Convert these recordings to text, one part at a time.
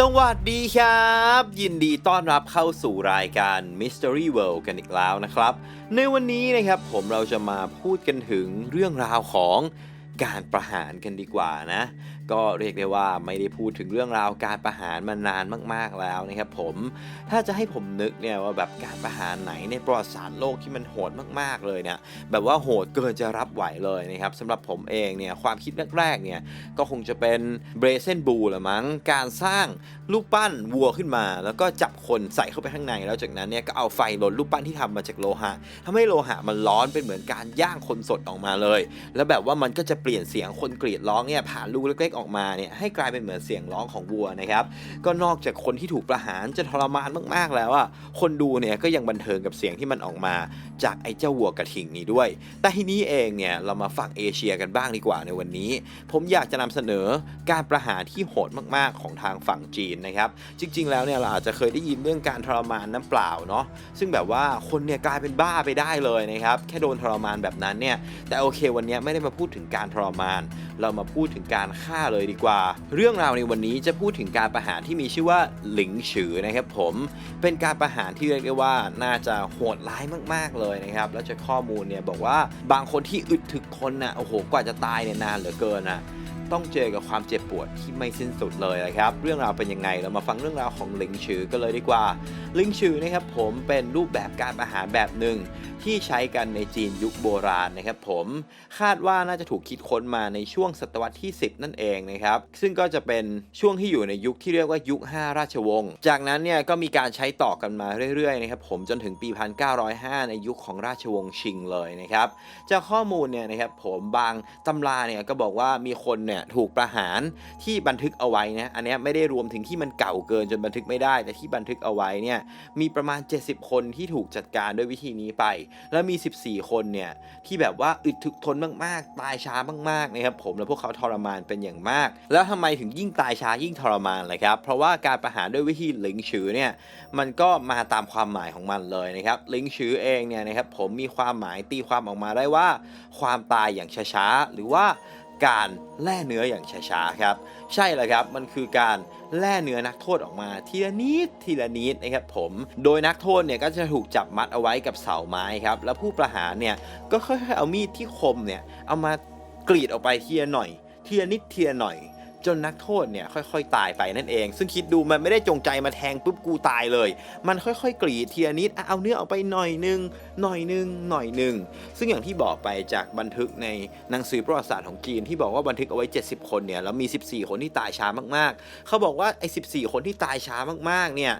สวัสดีครับ ยินดีต้อนรับเข้าสู่รายการ Mystery World กันอีกแล้วนะครับ ในวันนี้นะครับผมเราจะมาพูดกันถึงเรื่องราวของการประหารกันดีกว่านะ ก็เรียกได้ว่าไม่ได้พูดถึงเรื่องราวการประหารมานานมากๆแล้วนะครับผมถ้าจะให้ผมนึกเนี่ยว่าแบบการประหารไหนในประวัติศาสตร์โลกที่มันโหดมากๆเลยเนี่ยแบบว่าโหดเกินจะรับไหวเลยนะครับสำหรับผมเองเนี่ยความคิดแรกๆเนี่ยก็คงจะเป็นเบรเซนบูละมั้งการสร้างรูปปั้นวัวขึ้นมา แล้วก็จับคนใส่เข้าไปข้างใน แล้วจากนั้นเนี่ยก็เอาไฟลนรูปปั้นที่ทำมาจากโลหะทำให้โลหะมันร้อนเป็นเหมือนการย่างคนสดออกมาเลย แล้วแบบว่ามันก็จะเปลี่ยนเสียงคนกรีดร้องเนี่ยผ่านรูเล็กออกมาเนี่ยให้กลายเป็นเหมือนเสียงร้องของวัวนะครับ ก็นอกจากคนที่ถูกประหารจะทรมานมากๆแล้วอะคนดูเนี่ยก็ยังบันเทิงกับเสียงที่มันออกมา จากไอ้เจ้าวัวกระทิงนี้ด้วย แต่ทีนี้เองเนี่ยเรามาฝั่งเอเชียกันบ้างดีกว่าในวันนี้ ผมอยากจะนำเสนอการประหารที่โหดมากๆของทางฝั่งจีนนะครับ จริง ๆ แล้วเนี่ยเราอาจจะเคยได้ยินเรื่องการทรมานน้ำเปล่าเนาะซึ่งแบบว่าคนเนี่ยกลายเป็นบ้าไปได้เลยนะครับแค่โดนทรมานแบบนั้นเนี่ยแต่โอเควันนี้ไม่ได้มาพูดถึงการทรมาน เรามาพูดถึงการฆ่าเลยดีกว่า เรื่องราวในวันนี้จะพูดถึงการประหารที่มีชื่อว่าหลิงฉือนะครับผม เป็นการประหารที่เรียกได้ว่าน่าจะโหดร้ายมากๆเลยนะครับ แล้วจากข้อมูลเนี่ยบอกว่าบางคนที่อึดถึกทนน่ะโอ้โหกว่าจะตายเนี่ยนานเหลือเกินนะ ต้องเจอกับความเจ็บปวดที่ไม่สิ้นสุดเลยนะครับ เรื่องราวเป็นยังไงเรามาฟังเรื่องราวของลิงฉือกันเลยดีกว่า ลิงชือนะครับผมเป็นรูปแบบการประหารแบบหนึ่งที่ใช้กันในจีนยุคโบราณนะครับผมคาดว่าน่าจะถูกคิดค้นมาในช่วงศตวรรษที่ 10 นั่นเองนะครับซึ่งก็จะเป็นช่วงที่อยู่ในยุคที่เรียกว่ายุค 5 ราชวงศ์จากนั้นเนี่ยก็มีการใช้ต่อกันมาเรื่อยๆนะครับผมจนถึงปี 1905 ในยุคของราชวงศ์ชิงเลยนะครับจากข้อมูลเนี่ยนะครับผมบางตำราเนี่ยก็บอกว่ามีคนเนี่ยถูกประหารที่บันทึกเอาไว้นะอันนี้ไม่ได้รวมถึงที่มันเก่าเกินจนบันทึกไม่ได้ แต่ที่บันทึกเอาไว้เนี่ยมีประมาณ 70 คนที่ถูกจัดการด้วยวิธีนี้ไป แล้วมี 14 คนเนี่ยที่แบบว่าอึดถึกทนมากๆ ตายช้ามากๆนะครับผมแล้วพวกเขาทรมานเป็นอย่างมาก แล้วทำไมถึงยิ่งตายช้ายิ่งทรมานเลยครับเพราะว่าการประหารด้วยวิธีหลิงฉือเนี่ยมันก็มาตามความหมายของมันเลยนะครับหลิงฉือเองเนี่ยนะครับผมมีความหมายตีความออกมาได้ว่า ความตายอย่างช้าๆหรือว่า การแล่เนื้ออย่างช้าๆครับ ใช่แล้วครับมันคือการแล่เนื้อนักโทษออกมาทีละนิดทีละนิดนะครับผม โดยนักโทษเนี่ยก็จะถูกจับมัดเอาไว้กับเสาไม้ครับแล้วผู้ประหารเนี่ยก็ค่อยๆเอามีดที่คมเนี่ยเอามากรีดออกไปทีละหน่อยทีละนิดทีละหน่อย จนนักโทษเนี่ยค่อยๆ ตายไปนั่นเอง ซึ่งคิดดูมันไม่ได้จงใจมาแทงปุ๊บกูตายเลย มันค่อยๆ กรีดทีละนิดเอาเนื้อออกไปหน่อยนึงหน่อยนึงหน่อยนึงซึ่งอย่างที่บอกไปจากบันทึกในหนังสือประวัติศาสตร์ของจีนที่บอกว่าบันทึกเอาไว้ 70 คนเนี่ยแล้วมี 14 คนที่ตายช้ามากๆ เขาบอกว่าไอ้14 คนที่ตายช้ามากๆเนี่ย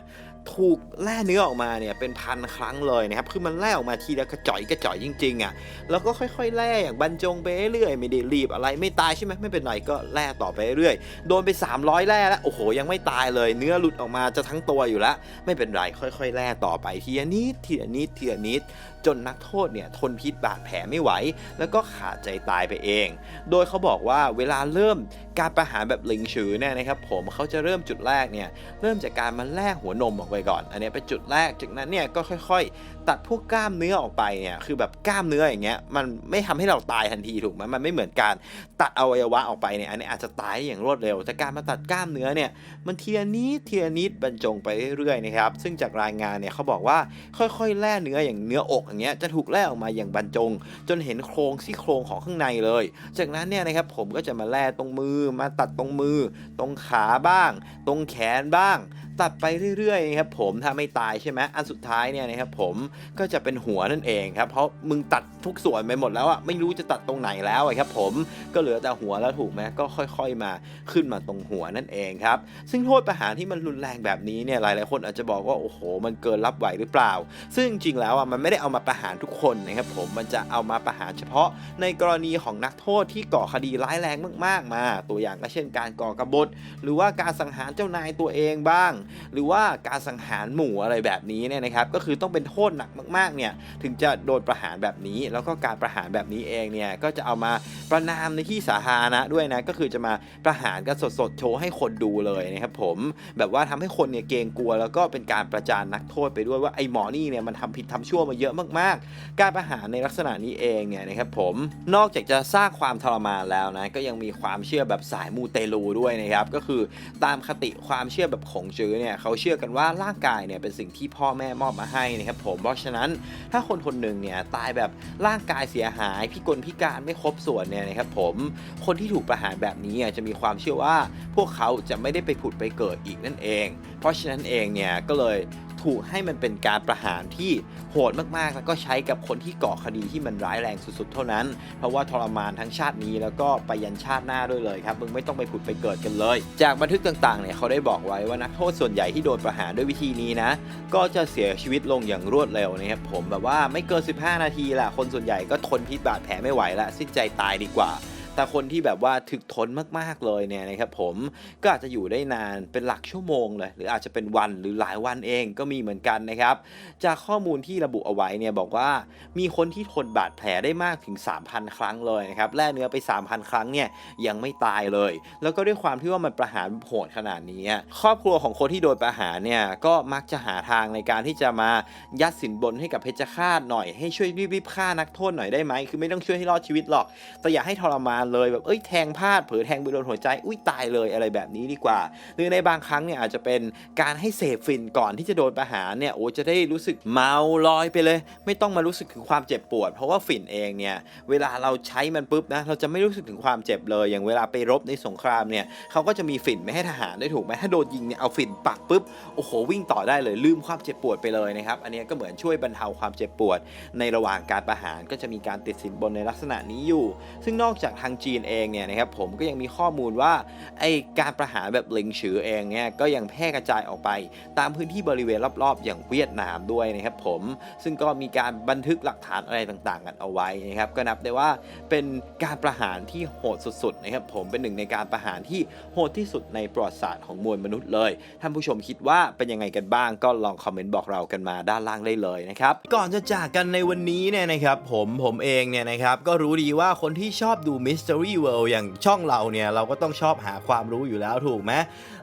ถูกแล่เนื้อออกมาเนี่ยเป็นพันครั้งเลยนะครับ คือมันแล่ออกมาทีละกระจ่อยกระจ่อยจริงๆอะ แล้วก็ค่อยๆแล่อย่างบรรจงไปเรื่อยไม่ได้รีบอะไรไม่ตายใช่ไหมไม่เป็นไรก็แล่ต่อไปเรื่อยๆโดนไป 300 แล่แล้วโอ้โหยังไม่ตายเลย เนื้อหลุดออกมาจะทั้งตัวอยู่แล้วไม่เป็นไรค่อยๆแล่ต่อไปทีละนิดทีละนิดทีละนิดจนนักโทษเนี่ยทนพิษบาดแผลไม่ไหว แล้วก็ขาดใจตายไปเอง โดยเขาบอกว่าเวลาเริ่มการประหารแบบหลิงฉือเนี่ยนะครับ ผมเขาจะเริ่มจุดแรกเนี่ยเริ่มจากการมาแล่หัวนมออกไปก่อน อันนี้เป็นจุดแรก จากนั้นเนี่ยก็ค่อย ๆ ตัดพวกกล้ามเนื้อออกไปเนี่ยคือแบบกล้ามเนื้ออย่างเงี้ยมันไม่ทำให้เราตายทันทีถูกไหมมันไม่เหมือนการตัดอวัยวะออกไปเนี่ยอันนี้อาจจะตายอย่างรวดเร็ว แต่การมาตัดกล้ามเนื้อเนี่ยมันเทีละนิดทีละนิดบรรจงไปเรื่อยๆนะครับซึ่งจากรายงานเนี่ยเขาบอกว่าค่อยๆแล่เนื้ออย่างเนื้ออกอย่างเงี้ยจะถูกแล่ออกมาอย่างบรรจง จนเห็นโครงซี่โครงของข้างในเลย จากนั้นเนี่ยนะครับผมก็จะมาแล่ตรงมือมาตัดตรงมือ ตรงขาบ้าง ตรงแขนบ้าง ตัดไปเรื่อยๆครับผมถ้าไม่ตายใช่ไหมอันสุดท้ายเนี่ยนะครับผมก็จะเป็นหัวนั่นเองครับเพราะมึงตัดทุกส่วนไปหมดแล้วอะไม่รู้จะตัดตรงไหนแล้วครับผมก็เหลือแต่หัวแล้วถูกไหมก็ค่อยๆมาขึ้นมาตรงหัวนั่นเองครับซึ่งโทษประหารที่มันรุนแรงแบบนี้เนี่ยหลายๆคนอาจจะบอกว่าโอ้โห มันเกินรับไหวหรือเปล่า ซึ่งจริงๆแล้วอะมันไม่ได้เอามาประหารทุกคนนะครับผมมันจะเอามาประหารเฉพาะในกรณีของนักโทษที่ก่อคดีร้ายแรงมากๆมา ตัวอย่างก็เช่น การก่อกบฏหรือว่าการสังหารเจ้านายตัวเองบ้างหรือว่าการสังหารหมู่อะไรแบบนี้เนี่ยนะครับก็คือต้องเป็นโทษหนักมากๆเนี่ยถึงจะโดนประหารแบบนี้ แล้วก็การประหารแบบนี้เองเนี่ยก็จะเอามาประนามในที่สาธารณะด้วยนะก็คือจะมาประหารกันสดๆโชว์ให้คนดูเลยนะครับผมแบบว่าทำให้คนเนี่ยเกรงกลัว แล้วก็เป็นการประจานนักโทษไปด้วยว่าไอ้หมอนี่เนี่ยมันทำผิดทำชั่วมาเยอะมากๆ การประหารในลักษณะนี้เองเนี่ยนะครับผมนอกจากจะสร้างความทรมานแล้วนะก็ยังมีความเชื่อแบบสายมูเตลูด้วยนะครับก็คือตามคติความเชื่อแบบของจื้อเนี่ยเขาเชื่อกันว่าร่างกายเนี่ยเป็นสิ่งที่พ่อแม่มอบมาให้นะครับผมเพราะฉะนั้นถ้าคนคนหนึ่งเนี่ยตายแบบร่างกายเสียหายพิกลพิการไม่ครบส่วนเนี่ยนะครับผมคนที่ถูกประหารแบบนี้จะมีความเชื่อว่าพวกเขาจะไม่ได้ไปผุดไปเกิดอีกนั่นเอง เพราะฉะนั้นเองเนี่ยก็เลย ถูกให้มันเป็นการประหารที่โหดมากๆ แล้วก็ใช้กับคนที่ก่อคดีที่มันร้ายแรงสุดๆ เท่านั้น เพราะว่าทรมานทั้งชาตินี้แล้วก็ไปยันชาติหน้าด้วยเลยครับมึงไม่ต้องไปผุดไปเกิดกันเลย จากบันทึกต่างๆเนี่ยเขาได้บอกไว้ว่านักโทษส่วนใหญ่ที่โดนประหารด้วยวิธีนี้นะ ก็จะเสียชีวิตลงอย่างรวดเร็วนะครับผมแบบว่าไม่เกิน 15 นาทีแหละคนส่วนใหญ่ก็ทนพิษบาดแผลไม่ไหวละสิ้นใจตายดีกว่า แต่คนที่แบบว่าถึกทนมากๆเลยเนี่ยนะครับผมก็อาจจะอยู่ได้นานเป็นหลักชั่วโมงเลย หรืออาจจะเป็นวันหรือหลายวันเองก็มีเหมือนกันนะครับ จากข้อมูลที่ระบุเอาไว้เนี่ยบอกว่ามีคนที่ทนบาดแผลได้มากถึง 3,000 ครั้งเลยนะครับแล่เนื้อไป 3,000 ครั้งเนี่ยยังไม่ตายเลย แล้วก็ด้วยความที่ว่ามันประหารโหดขนาดนี้ ครอบครัวของคนที่โดนประหารเนี่ยก็มักจะหาทางในการที่จะมายัดสินบนให้กับเพชฌฆาตหน่อยให้ช่วยรีบๆฆ่านักโทษหน่อยได้ไหมคือไม่ต้องช่วยให้รอดชีวิตหรอกแต่อย่าให้ทรมานเลยแบบเอ้ยแทงพลาดเผลอแทงไปโดนหัวใจ อุ้ยตายเลยอะไรแบบนี้ดีกว่า หรือในบางครั้งเนี่ยอาจจะเป็นการให้เสพฟินก่อนที่จะโดนประหารเนี่ยโอ้จะได้รู้สึกเมาลอยไปเลย ไม่ต้องมารู้สึกถึงความเจ็บปวด เพราะว่าฝิ่นเองเนี่ยเวลาเราใช้มันปุ๊บนะเราจะไม่รู้สึกถึงความเจ็บเลย อย่างเวลาไปรบในสงครามเนี่ยเขาก็จะมีฝิ่นไม่ให้ทหารได้ถูกไหมถ้าโดนยิงเนี่ยเอาฝิ่นปักปุ๊บโอ้โหวิ่งต่อได้เลยลืมความเจ็บปวดไปเลยนะครับอันนี้ก็เหมือนช่วยบรรเทาความเจ็บปวด ในระหว่างการประหารก็จะมีการติดสินบนในลักษณะนี้อยู่ ซึ่งนอกจากทางจีนเองเนี่ยนะครับผมก็ยังมีข้อมูลว่าไอการประหารแบบลิงฉือเองเนี่ยก็ยังแพร่กระจายออกไป ตามพื้นที่บริเวณรอบๆ อย่างเวียดนามด้วยนะครับผมซึ่งก็มีการบันทึกหลักฐานอะไรต่างๆ กันเอาไว้นะครับก็นับได้ว่าเป็นการประหารที่โหดสุดๆนะครับผมเป็นหนึ่งในการประหารที่โหดที่สุดในประวัติศาสตร์ของมวลมนุษย์เลยท่านผู้ชมคิดว่าเป็นยังไงกันบ้างก็ลองคอมเมนต์บอกเรากันมาด้านล่างได้เลยนะครับก่อนจะจากกันในวันนี้เนี่ยนะครับผมผมเองเนี่ยนะครับก็รู้ดีว่าคนที่ชอบดูมิส Mystery World อย่างช่องเราเนี่ยเราก็ต้องชอบหาความรู้อยู่แล้วถูกไหม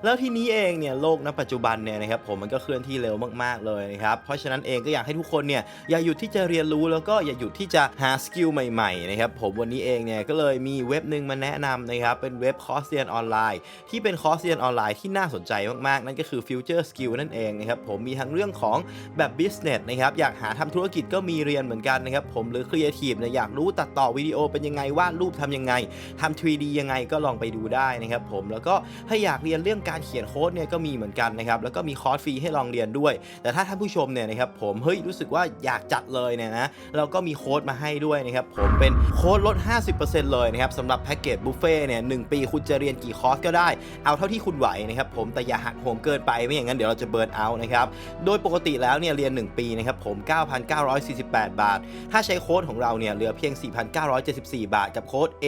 แล้วทีนี้เองเนี่ยโลกณปัจจุบันเนี่ยนะครับผมมันก็เคลื่อนที่เร็วมากๆเลยนะครับเพราะฉะนั้นเองก็อยากให้ทุกคนเนี่ยอย่าหยุดที่จะเรียนรู้แล้วก็อย่าหยุดที่จะหาสกิลใหม่ๆนะครับผมวันนี้เองเนี่ยก็เลยมีเว็บหนึ่งมาแนะนำนะครับเป็นเว็บคอร์สเรียนออนไลน์ ที่เป็นคอร์สเรียนออนไลน์ที่น่าสนใจมากๆ นั่นก็คือ Future Skill นั่นเองนะครับผมมีทั้งเรื่องของแบบ Business นะครับอยากหาทำธุรกิจก็มีเรียนเหมือนกันนะครับผมหรือ Creative เนี่ยอยากรู้ตัดต่อวิดีโอเป็นยังไงวาดรูปทำยังไงไงทำ 3D ยังไงก็ลองไปดูได้นะครับผมแล้วก็ถ้าอยากเรียนเรื่องการเขียนโค้ดเนี่ยก็มีเหมือนกันนะครับแล้วก็มีคอร์สฟรีให้ลองเรียนด้วย แต่ถ้าท่านผู้ชมเนี่ยนะครับผมเฮ้ยรู้สึกว่าอยากจัดเลยเนี่ยนะเราก็มีโค้ดมาให้ด้วยนะครับผมเป็นโค้ดลด 50%เลยนะครับสำหรับแพ็กเกจบุฟเฟ่เนี่ยหปีคุณจะเรียนกี่คอร์สก็ได้ เอาเท่าที่คุณไหวนะครับผมแต่อย่าหักโหมเกินไปไม่อย่างนั้นเดี๋ยวเราจะเบิร์นเอานะครับโดยปกติแล้วเนี่ยเรียน 1 ปีนะครับผม 9,948 บาท ถ้าใช้โค้ดของเราเนี่ยเหลือเพียง 4,974 บาทกับโค้ด A